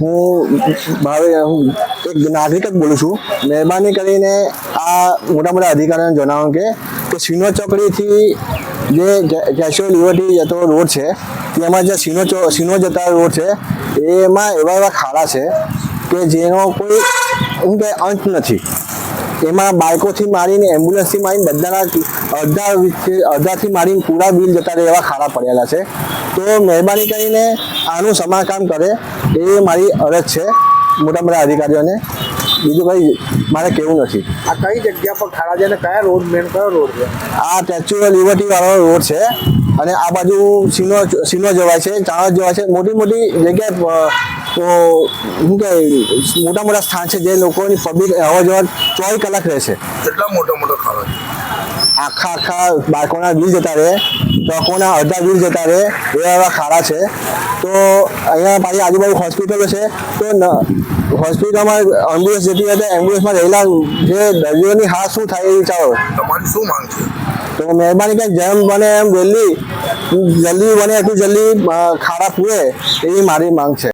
હું ભાવે હું એક નાગરિક જ બોલું છું. મહેરબાની કરીને આ મોટા મોટા અધિકારીઓને જણાવો કે કે સિનો ચોકડીથી જે કેશો લિબર્ટી જતો રોડ છે, તેમાં જે સિનો સિનો જતા રોડ છે, એમાં એવા એવા ખાડા છે કે જેનો કોઈ શું કે અંત નથી. એમાં બાઇકોથી મારીને એમ્બ્યુલન્સથી મારીને બધાના અડધા અડધાથી મારીને પૂરા બિલ જતા એવા ખાડા પડેલા છે. તો મહેરબાની કરીને આનું સમારકામ કરે એ મારી અરજ છે મોટા મોટા અધિકારીઓને. બીજું કંઈ મારે કેવું નથી. આ કઈ જગ્યા પર ખાડા છે અને કયા રોડ મેન કયો રોડ છે? આ સ્ટેચ્યુ લિબર્ટી વાળો રોડ છે અને આ બાજુ સિનો સિનો જવાય છે ચાણસ જવાય છે. મોટી મોટી જગ્યાએ તો શું કે મોટા મોટા સ્થાન છે જે લોકોની પબ્લિક અવર જવર ચોવીસ કલાક રહે છે. કેટલા મોટા મોટા ખાડા છે? આખા આખા બાળકોના વીજ જતા રહે ટ્રકોના અડધા વીજ જતા રહે એવા એવા ખાડા છે. તો અહીંયા પાછી આજુબાજુ હોસ્પિટલો છે. તો હોસ્પિટલમાં એમ્બ્યુલન્સ જતી હતી એમ્બ્યુલન્સમાં રહેલા જે દર્દીઓની હાથ શું થાય એ વિચારો. તમારી શું માંગ છે? તો મહેરબાની કંઈક જેમ બને એમ વહેલી જલ્દી બને એટલું જલ્દી ખાડા પૂરે એવી મારી માંગ છે.